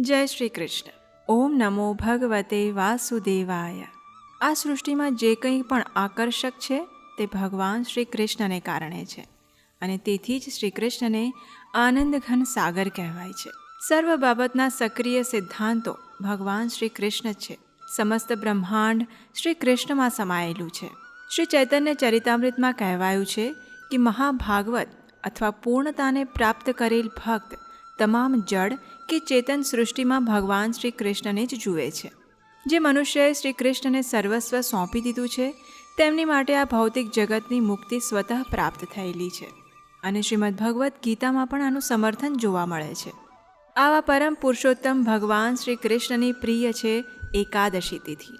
જય શ્રી કૃષ્ણ. ઓમ નમો ભગવતે વાસુદેવાય. આ સૃષ્ટિમાં જે કંઈ પણ આકર્ષક છે, તે ભગવાન શ્રી કૃષ્ણને કારણે છે. અને તેથી જ શ્રી કૃષ્ણને આનંદઘન સાગર કહેવાય છે. સર્વ બાબતના સક્રિય સિદ્ધાંતો ભગવાન શ્રી કૃષ્ણ છે. સમસ્ત બ્રહ્માંડ શ્રી કૃષ્ણમાં સમાયેલું છે. શ્રી ચૈતન્ય ચરિતામૃતમાં કહેવાયું છે કે મહાભાગવત અથવા પૂર્ણતાને પ્રાપ્ત કરેલ ભક્ત તમામ જડ કે ચેતન સૃષ્ટિમાં ભગવાન શ્રી કૃષ્ણને જ જુએ છે. જે મનુષ્યએ શ્રી કૃષ્ણને સર્વસ્વ સોંપી દીધું છે, તેમની માટે આ ભૌતિક જગતની મુક્તિ સ્વતઃ પ્રાપ્ત થયેલી છે. અને શ્રીમદ્ ભગવદ્ ગીતામાં પણ આનું સમર્થન જોવા મળે છે. આવા પરમ પુરુષોત્તમ ભગવાન શ્રી કૃષ્ણની પ્રિય છે એકાદશી તિથિ.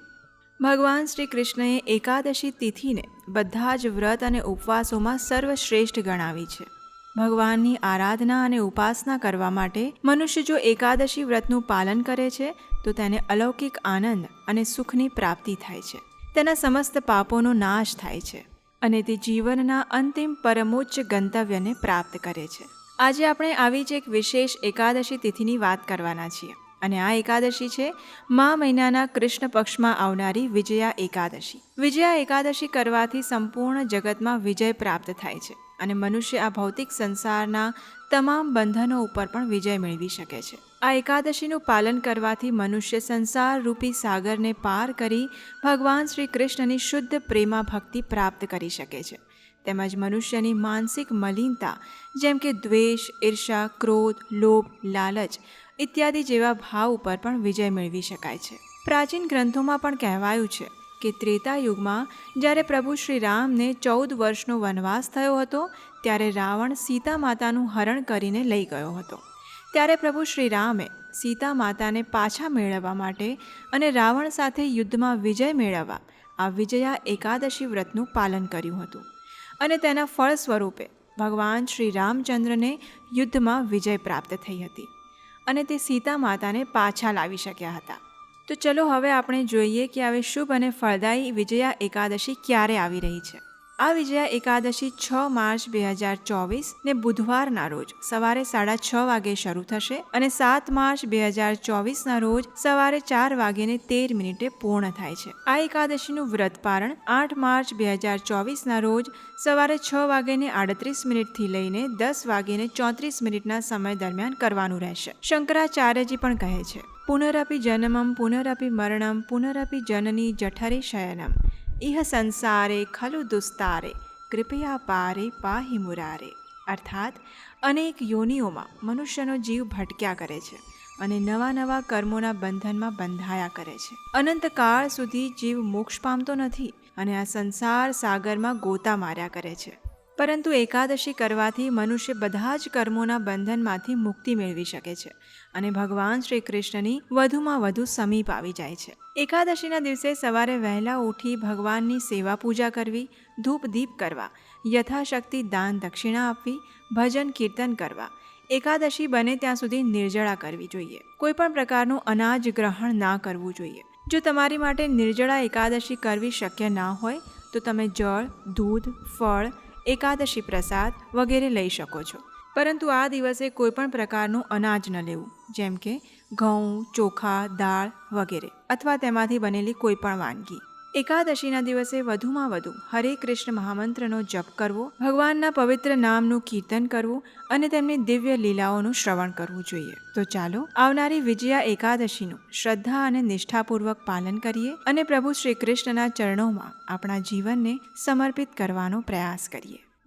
ભગવાન શ્રી કૃષ્ણએ એકાદશી તિથિને બધા જ વ્રત અને ઉપવાસોમાં સર્વશ્રેષ્ઠ ગણાવી છે. ભગવાનની આરાધના અને ઉપાસના કરવા માટે મનુષ્ય જો એકાદશી વ્રતનું પાલન કરે છે, તો તેને અલૌકિક આનંદ અને સુખની પ્રાપ્તિ થાય છે. તેના સમસ્ત પાપોનો નાશ થાય છે અને તે જીવનના અંતિમ પરમોચ્ચ ગંતવ્યને પ્રાપ્ત કરે છે. આજે આપણે આવી જ એક વિશેષ એકાદશી તિથિની વાત કરવાના છીએ અને આ એકાદશી છે મા મહિનાના કૃષ્ણ પક્ષમાં આવનારી વિજયા એકાદશી. વિજયા એકાદશી કરવાથી સંપૂર્ણ જગતમાં વિજય પ્રાપ્ત થાય છે. અને મનુષ્ય આ ભૌતિક સંસારના તમામ બંધનો ઉપર પણ વિજય મેળવી શકે છે. આ એકાદશીનું પાલન કરવાથી મનુષ્ય સંસાર રૂપી સાગરને પાર કરી ભગવાન શ્રી કૃષ્ણની શુદ્ધ પ્રેમા ભક્તિ પ્રાપ્ત કરી શકે છે. તેમજ મનુષ્યની માનસિક મલિનતા, જેમ કે દ્વેષ ઈર્ષા ક્રોધ, લોભ, લાલચ ઇત્યાદિ જેવા ભાવ ઉપર પણ વિજય મેળવી શકાય છે. પ્રાચીન ગ્રંથોમાં પણ કહેવાયું છે કે ત્રેતા યુગમાં જ્યારે પ્રભુ શ્રી રામને ચૌદ વર્ષનો વનવાસ થયો હતો, ત્યારે રાવણ સીતા માતાનું હરણ કરીને લઈ ગયો હતો. ત્યારે પ્રભુ શ્રી રામે સીતા માતાને પાછા મેળવવા માટે અને રાવણ સાથે યુદ્ધમાં વિજય મેળવવા આ વિજયા એકાદશી વ્રતનું પાલન કર્યું હતું. અને તેના ફળ સ્વરૂપે ભગવાન શ્રી રામચંદ્રને યુદ્ધમાં વિજય પ્રાપ્ત થઈ હતી અને તે સીતા માતાને પાછા લાવી શક્યા હતા. તો ચલો હવે આપણે જોઈએ કે હવે શુભ અને ફળદાયી વિજયા એકાદશી ક્યારે આવી રહી છે. આ વિજયા એકાદશી છ માર્ચ બે હજાર ચોવીસ ને બુધવારના રોજ સવારે સાડા છ વાગે શરૂ થશે અને સાત માર્ચ બે હજાર ચોવીસના રોજ સવારે ચાર વાગ્યે તેર મિનિટે પૂર્ણ થાય છે. આ એકાદશીનું વ્રત પારણ આઠ માર્ચ બે હજાર ચોવીસના રોજ સવારે છ વાગ્યે આડત્રીસ મિનિટથી લઈને દસ વાગ્યે ચોત્રીસ મિનિટના સમય દરમિયાન કરવાનું રહેશે. શંકરાચાર્યજી પણ કહે છે, પુનરપી જન્મમ, પુનરપી મરણમ, પુનરપી જનની જઠરી શયનમ. ઇહ સંસારે ખલુ દુસ્તારે કૃપયા પારે પાહી મુરારે અર્થાત અનેક યોનિઓમાં મનુષ્યનો જીવ ભટક્યા કરે છે અને નવા નવા કર્મોના બંધનમાં બંધાયા કરે છે અનંતકાળ સુધી જીવ મોક્ષ પામતો નથી અને આ સંસાર સાગરમાં ગોતા માર્યા કરે છે પરંતુ એકાદશી કરવાથી મનુષ્ય બધા જ કર્મોના બંધનમાંથી મુક્તિ મેળવી શકે છે અને ભગવાન શ્રી કૃષ્ણની વધુમાં વધુ સમીપ આવી જાય છે. એકાદશીના દિવસે સવારે વહેલા ઉઠી ભગવાનની સેવા પૂજા કરવી, ધૂપ દીપ કરવા, યથાશક્તિ દાન દક્ષિણા આપવી, ભજન કીર્તન કરવા. એકાદશી બને ત્યાં સુધી નિર્જળા કરવી જોઈએ. કોઈ પણ પ્રકારનું અનાજ ગ્રહણ ના કરવું જોઈએ. જો તમારી માટે નિર્જળા એકાદશી કરવી શક્ય ના હોય, તો તમે જળ, દૂધ, ફળ એકાદશી પ્રસાદ વગેરે લઈ શકો છો. પરંતુ આ દિવસે કોઈપણ પ્રકારનું અનાજ ન લેવું, જેમ કે ઘઉં, ચોખા, દાળ વગેરે, અથવા તેમાંથી બનેલી કોઈપણ વાનગી. એકાદશીના દિવસે વધુમાં વધુ હરે કૃષ્ણ મહામંત્રનો જપ કરવો, ભગવાનના પવિત્ર નામનું કીર્તન કરવું અને તેમની દિવ્ય લીલાઓનું શ્રવણ કરવું જોઈએ. તો ચાલો, આવનારી વિજયા એકાદશીનું શ્રદ્ધા અને નિષ્ઠાપૂર્વક પાલન કરીએ અને પ્રભુ શ્રી કૃષ્ણના ચરણોમાં આપણા જીવનને સમર્પિત કરવાનો પ્રયાસ કરીએ.